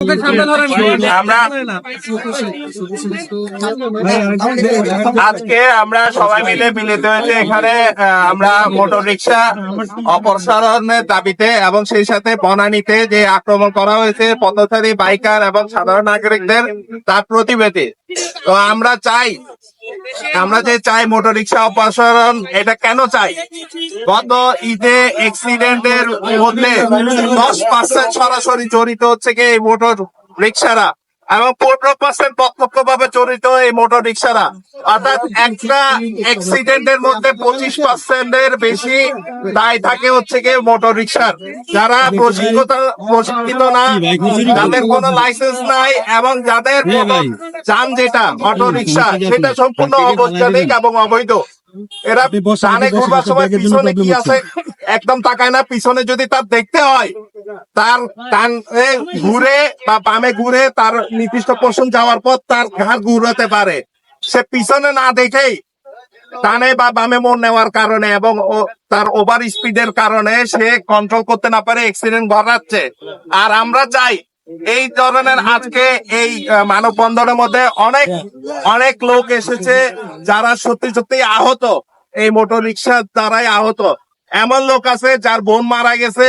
আমরা আজকে আমরা সবাই মিলে মিলিত হয়েছে এখানে আমরা মোটর রিক্সা অপসারণের দাবিতে এবং সেই সাথে বনানীতে যে আক্রমণ করা হয়েছে পথচারী বাইকার এবং সাধারণ নাগরিকদের তার প্রতিবেদী। তো আমরা চাই আমরা যে চাই মোটর রিক্সা অপসারণ, এটা কেন চাই? গত ঈদে অ্যাক্সিডেন্টের মধ্যে দশ পার্সেন্ট সরাসরি জড়িত হচ্ছে কি এই মোটর রিক্সারা এবং পনেরো পার্সেন্ট প্রত্যক্ষ ভাবে জড়িত এই মোটর রিক্সারা অর্থাৎ একটা অ্যাক্সিডেন্টের মধ্যে পঁচিশ পার্সেন্টের বেশি দায় থাকে হচ্ছে কি মোটর রিক্সার যারা প্রশিক্ষিত প্রশিক্ষিত না যাদের কোনো লাইসেন্স নাই এবং যাদের যান যেটা অটো রিক্সা সেটা সম্পূর্ণ অবৈজ্ঞানিক এবং অবৈধ। এরা ডানে ঘুরবার সময় পিছনে কি আছে? একদম তাকায় না, পিছনে যদি তার দেখতে হয়, তার ডান ঘুরে বা বামে ঘুরে তার নির্দিষ্ট পোষণ যাওয়ার পর তার ঘাড় ঘুরাতে পারে। সে পিছনে না দেখেই টানে বা বামে মোড় নেওয়ার কারণে এবং তার ওভার স্পিডের কারণে সে কন্ট্রোল করতে না পারে অ্যাক্সিডেন্ট ঘটাচ্ছে। আর আমরা চাই এই ধরনের আজকে এই মানববন্ধনের মধ্যে অনেক অনেক লোক এসেছে যারা সত্যি সত্যি আহত। এই মোটর রিক্সার দ্বারাই আহত। এমন লোক আছে যার বোন মারা গেছে,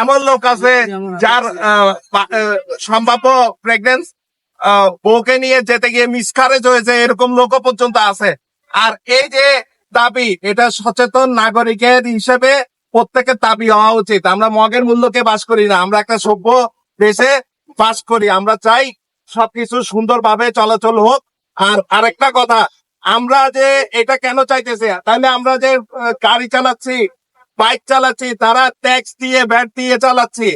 এমন লোক আছে যার সম্ভাব্য প্রেগনেন্স বউকে নিয়ে যেতে গিয়ে মিসখারেজ হয়েছে, এরকম লোকও পর্যন্ত আছে। আর এই যে দাবি, এটা সচেতন নাগরিকের হিসেবে প্রত্যেকের দাবি হওয়া উচিত। আমরা মগের মূল্যকে বাস করি না, আমরা একটা সভ্য দেশে বাস করি। আমরা চাই সবকিছু সুন্দরভাবে চলাচল হোক। আর আরেকটা কথা, আমরা যে এটা কেন চাইতেছি? তাহলে আমরা যে গাড়ি চালাচ্ছি বাইক চালাচ্ছি তারা ট্যাক্স দিয়ে ব্যাট দিয়ে চালাচ্ছি।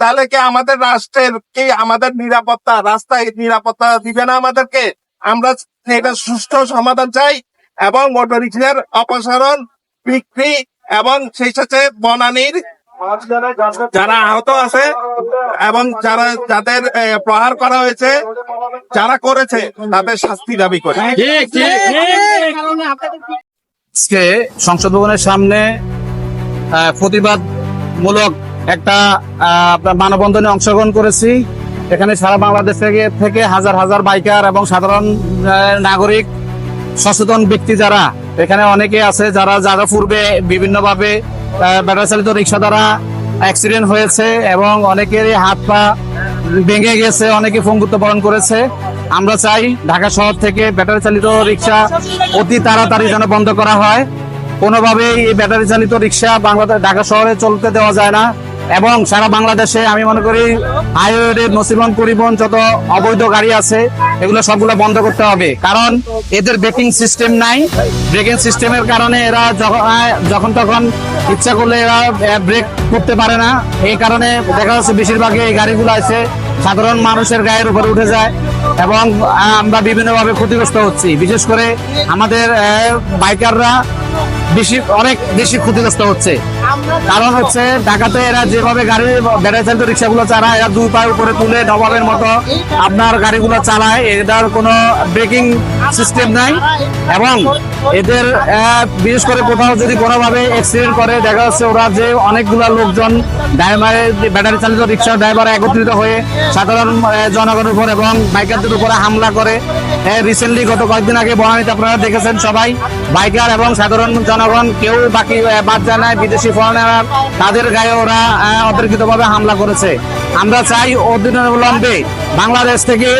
তাহলে কি আমাদের রাষ্ট্রের কি আমাদের নিরাপত্তা রাস্তায় নিরাপত্তা দিবে না আমাদেরকে? আমরা এটা সুষ্ঠু সমাধান চাই এবং মোটর রিক্সার অপসারণ বিক্রি এবং সেই সাথে বনানীর যারা আহত আছে এবং যারা যাদের প্রহার করা হয়েছে যারা করেছে তাদের শাস্তি দাবি করে। সংসদ ভবনের সামনে প্রতিবাদমূলক একটা মানববন্ধনে অংশগ্রহণ করেছি। এখানে সারা বাংলাদেশ থেকে থেকে হাজার হাজার বাইকার এবং সাধারণ নাগরিক, সচেতন ব্যক্তি যারা এখানে অনেকে আছে, যারা যারা পূর্বে বিভিন্নভাবে ব্যাটারি চালিত রিক্সা দ্বারা অ্যাক্সিডেন্ট হয়েছে এবং অনেকের হাত পা ভেঙে গেছে, অনেকে পঙ্গুত্ব বরণ করেছে। আমরা চাই ঢাকা শহর থেকে ব্যাটারি চালিত রিক্সা অতি তাড়াতাড়ি যেন বন্ধ করা হয়। কোনোভাবেই এই ব্যাটারি চালিত রিক্সা বাংলাদেশ ঢাকা শহরে চলতে দেওয়া যায় না। এবং সারা বাংলাদেশে আমি মনে করি হাইওয়ে নসিবন, পরিবহন যত অবৈধ গাড়ি আছে, এগুলো সবগুলো বন্ধ করতে হবে। কারণ এদের ব্রেকিং সিস্টেম নাই। ব্রেকিং সিস্টেমের কারণে এরা যখন তখন ইচ্ছা করলে এরা ব্রেক করতে পারে না। এই কারণে দেখা যাচ্ছে বেশিরভাগই এই গাড়িগুলো আছে, সাধারণ মানুষের গায়ের উপরে উঠে যায় এবং আমরা বিভিন্নভাবে ক্ষতিগ্রস্ত হচ্ছি। বিশেষ করে আমাদের বাইকাররা বেশি অনেক বেশি ক্ষতিগ্রস্ত হচ্ছে। কারণ হচ্ছে ঢাকাতে এরা যেভাবে গাড়ি ব্যাটারি চালিত রিক্সাগুলো চালায় এরা দুই পায়ের উপরে তুলে নবাবের মতো আপনার গাড়িগুলো চালায়। এটার কোনো ব্রেকিং সিস্টেম নাই এবং এদের বিশেষ করে কোথাও যদি কোনোভাবে অ্যাক্সিডেন্ট করে দেখা যাচ্ছে ওরা যে অনেকগুলা লোকজন ড্রাইভারের ব্যাটারি চালিত রিক্সা ড্রাইভার একত্রিত হয়ে সাধারণ জনগণের উপর এবং বাইকারদের উপরে হামলা করে। রিসেন্টলি গত কয়েকদিন আগে বনানীতে আপনারা দেখেছেন সবাই বাইকার এবং সাধারণ জনগণ, কেউ বাকি বাদ যায় না বিদেশি ফরেনার তাদের গায়ে ওরা অতর্কিতভাবে হামলা করেছে। আমরা চাই অবিলম্বে বাংলাদেশ থেকে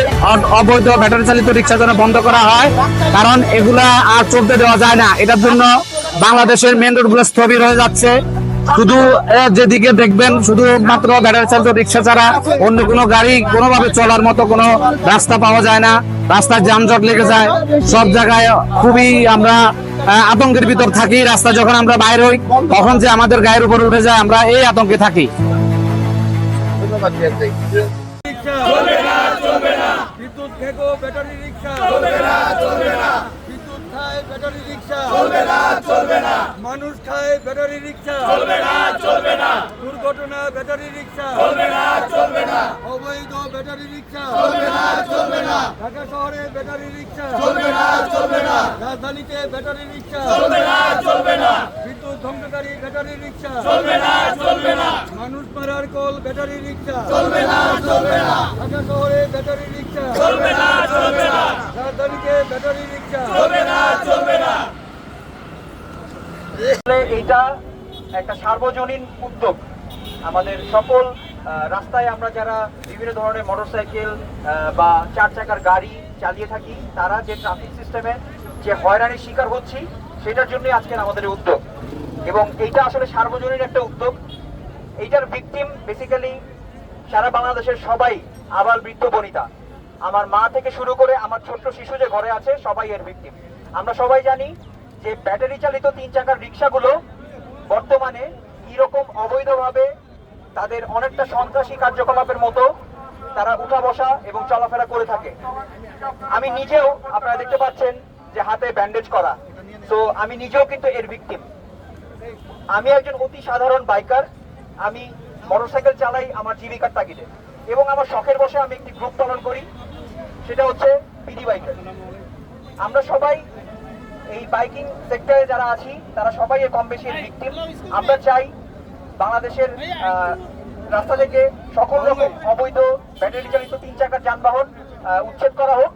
অবৈধ ব্যাটারি চালিত রিক্সা যেন বন্ধ করা হয়, কারণ এগুলা আর চলতে দেওয়া যায় না। এটার জন্য বাংলাদেশের মেন রোডগুলো স্থবির হয়ে যাচ্ছে। শুধু যেদিকে দেখবেন, শুধু মাত্র ব্যাটারি চালিত রিক্সা ছাড়া অন্য কোনো গাড়ি কোনোভাবে চলার মতো কোনো রাস্তা পাওয়া যায় না। রাস্তায় যানজট লেগে যায়। সব জায়গায় খুবই আমরা আতঙ্কের ভিতর থাকি রাস্তা যখন আমরা বাইর হই তখন যে আমাদের গায়ের উপর উঠে যায় আমরা এই আতঙ্কে থাকি। বিদ্যুৎ খেকো ব্যাটারি রিক্সা। চলবে না চলবে না বিদ্যুৎ খায় ব্যাটারি ব্যাটারি রিক্সা চলবে না চলবে না মানুষ খায় ব্যাটারি রিক্সা চলবে না চলবে না দুর্ঘটনা ব্যাটারি রিক্সা চলবে না চলবে না অবৈধ ব্যাটারি রিক্সা চলবে না চলবে না ঢাকা শহরে ব্যাটারি রিক্সা চলবে না চলবে না রাজধানীতে ব্যাটারি রিক্সা চলবে না চলবে না বিদ্যুৎ ধ্বংসকারী ব্যাটারি রিক্সা চলবে না চলবে না মানুষ মারার কল ব্যাটারি রিক্সা চলবে না চলবে না ঢাকা শহরে ব্যাটারি রিক্সা চলবে না চলবে না রাজধানীতে ব্যাটারি রিক্সা চলবে না চলবে না এইটা একটা সার্বজনীন উদ্যোগ। আমাদের সকল রাস্তায় আমরা যারা বিভিন্ন ধরনের মোটরসাইকেল বা চার চাকার গাড়ি চালিয়ে থাকি, তারা যে ট্রাফিক সিস্টেমে যে হয়রানির শিকার হচ্ছি, সেটার জন্যই আজকের আমাদের উদ্যোগ। এবং এইটা আসলে সার্বজনীন একটা উদ্যোগ। এইটার ভিকটিম বেসিক্যালি সারা বাংলাদেশের সবাই আবাল বৃদ্ধ বনিতা। আমার মা থেকে শুরু করে আমার ছোট্ট শিশু যে ঘরে আছে, সবাই এর ভিকটিম আমরা সবাই জানি যে ব্যাটারি চালিত তিন চাকার রিক্সাগুলো বর্তমানে কীরকম অবৈধভাবে তাদের অনেকটা সন্ত্রাসী কার্যকলাপের মতো তারা উঠা বসা এবং চলাফেরা করে থাকে। আমি নিজেও, আপনারা দেখতে পাচ্ছেন যে হাতে ব্যান্ডেজ করা। তো আমি নিজেও কিন্তু এর ভিকটিম আমি একজন অতি সাধারণ বাইকার আমি মোটরসাইকেল চালাই আমার জীবিকার তাগিদে। এবং আমার শখের বসে আমি একটি গ্রুপ পালন করি, সেটা হচ্ছে পিডি বাইকার আমরা সবাই এই বাইকিং সেক্টরে যারা আছি তারা সবাই এর কম বেশি ভিকটিম আমরা চাই বাংলাদেশের আহ, রাস্তা থেকে সকল রকম অবৈধ ব্যাটারি চালিত তিন চাকার যানবাহন আহ, উচ্ছেদ করা হোক।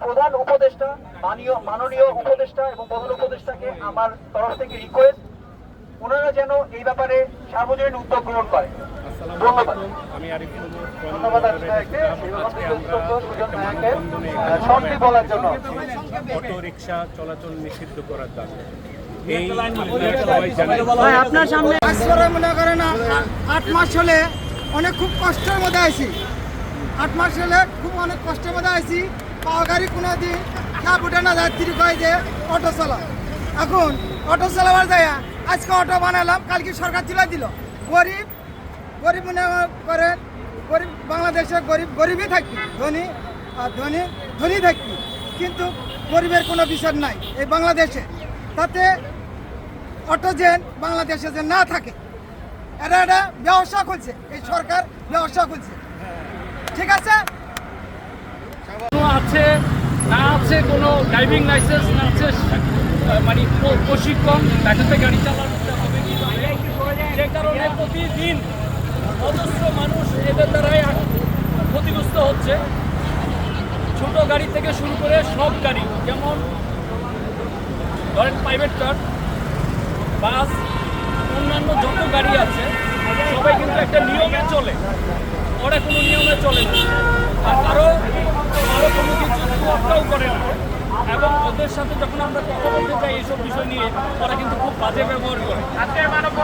প্রধান উপদেষ্টা মাননীয় মাননীয় উপদেষ্টা এবং প্রধান উপদেষ্টাকে আমার তরফ থেকে রিকোয়েস্ট ওনারা যেন এই ব্যাপারে সার্বজনীন উদ্যোগ গ্রহণ করে। ধন্যবাদ। ধন্যবাদ শর্টলি বলার জন্য। অটো রিক্সা চলাচল নিষিদ্ধ করার দাবি। এই আপনারা সবাই মনে করে না আট মাস হলে অনেক খুব কষ্টের মধ্যে আছি আট মাস হলে খুব অনেক কষ্টের মধ্যে আছি পাওয়া গাড়ি কোনো দিন খাপ উঠে না যাত্রী কয় যে অটো চালা এখন অটো চালাবার যায় আজকে অটো বানালাম কালকে সরকার তুলে দিল। গরিব গরিব মনে করেন গরিব বাংলাদেশে গরিব গরিবই থাকি ধনী আর ধনী ধনী থাকবি কিন্তু গরিবের কোনো বিচার নাই এই বাংলাদেশে। তাতে অটোজেন বাংলাদেশে যে না থাকে এটা এটা ব্যবসা করছে এই সরকার ব্যবসা করছে ঠিক আছে? আছে, না আছে, কোনো ড্রাইভিং লাইসেন্স না আছে মানে প্রশিক্ষণ ব্যাটাতে গাড়ি চালাতে হবে। যে কারণে প্রতিদিন অজস্র মানুষ এদের দ্বারাই ক্ষতিগ্রস্ত হচ্ছে। ছোট গাড়ি থেকে শুরু করে সব গাড়ি, যেমন ধরেন প্রাইভেট কার বাস অন্যান্য যত গাড়ি আছে, সবাই কিন্তু একটা নিয়মে চলে। ওরা কোনো নিয়মে চলে না। আর কারও কারও কোনো কিছু করে না। এবং ওদের সাথে যখন আমরা কথা বলতে যাই এইসব বিষয় নিয়ে, ওরা কিন্তু খুব বাজে ব্যবহার করে।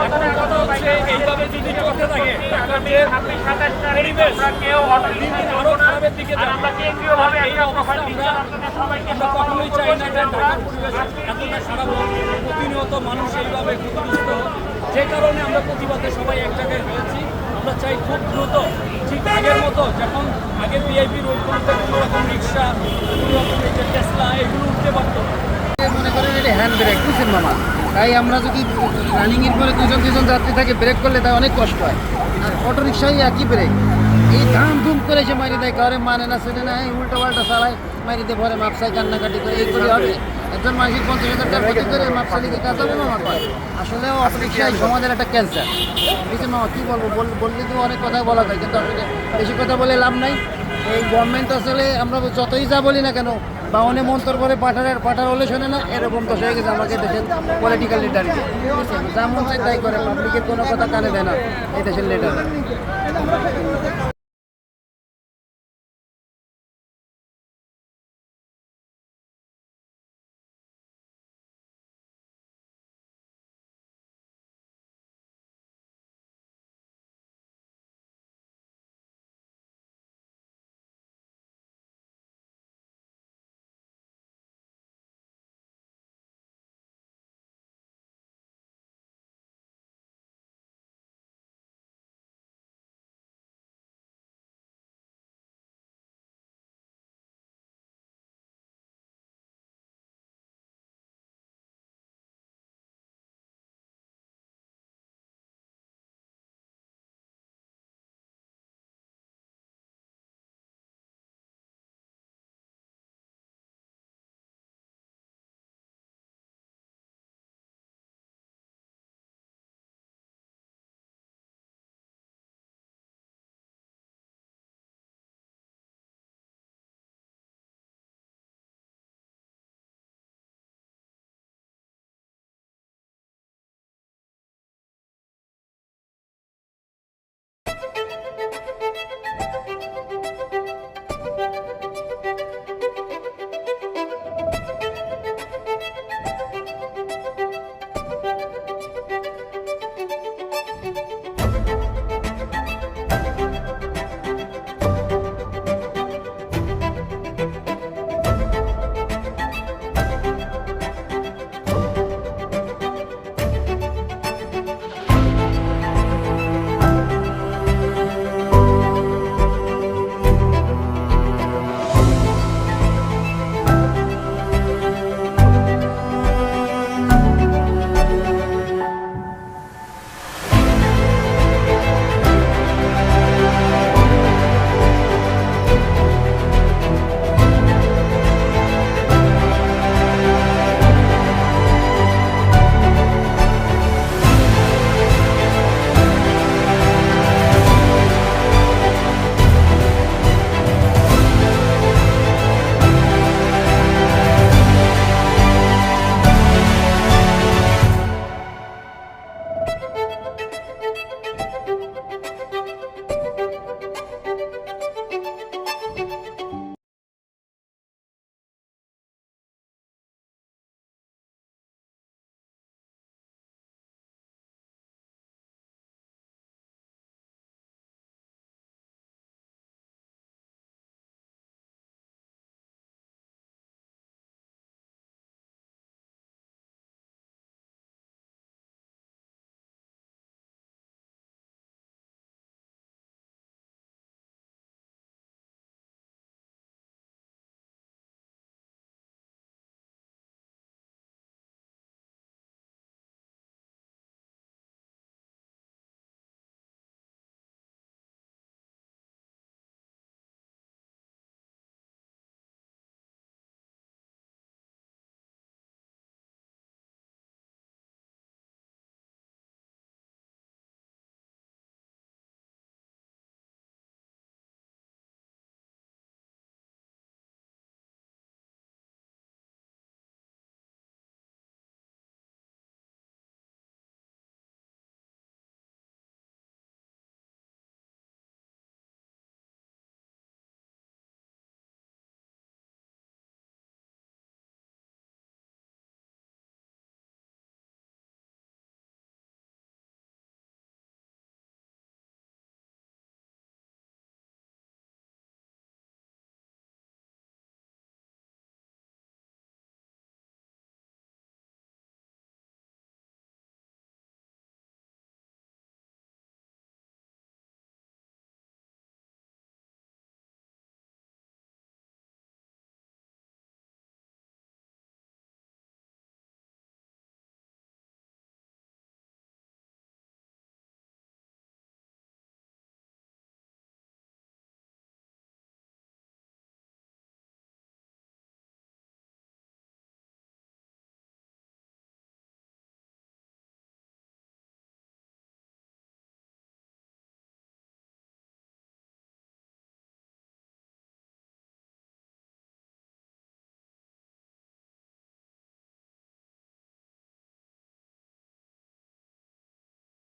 এখন কথা হচ্ছে, এইভাবে যদি চলতে থাকে চাই না যে ঢাকার প্রতিনিয়ত মানুষ এইভাবে ক্ষতিগ্রস্ত যে কারণে আমরা প্রতিবাদে সবাই এক জায়গায় হয়েছি আমরা চাই খুব দ্রুত, ঠিক আগের মতো, যখন আগে ভিআইপি রোডগুলোতে মনে করেন এটা হ্যান্ড ব্রেক তাই আমরা যদি রানিংয়ের পরে দুজন দুজন যাত্রী থাকে ব্রেক করলে তাই অনেক কষ্ট হয়। আর অটো রিক্সাই একই ব্রেক এই ধাম ধুম করে সে মারি দেয় ঘরে মানে না সেটা না উল্টো পাল্টা চালায় মারি দিয়ে ভরে মাপসাই কান্নাকাটি করে, এই করে হবে। একজন মানুষের পঞ্চাশ হাজার টাকা ক্ষতি করে মাপসালিকে কাজ হবে মামা কয় আসলে অটো সমাজের একটা ক্যান্সার বুঝছেন মামা কী বলব? বল- বললে তো অনেক কথা বলা যায় কিন্তু আসলে বেশি কথা বলে লাভ নাই। এই গভর্নমেন্ট আসলে আমরা যতই যা বলি না কেন বাউনে মন্তর করে পাঠার পাঠার হলে শোনে না এরকম তো হয়ে গেছে আমাকে দেশের পলিটিক্যাল লিডারকে যা মন চায় তাই করে পাবলিকের কোনো কথা কানে দেয় না এই দেশের লিডার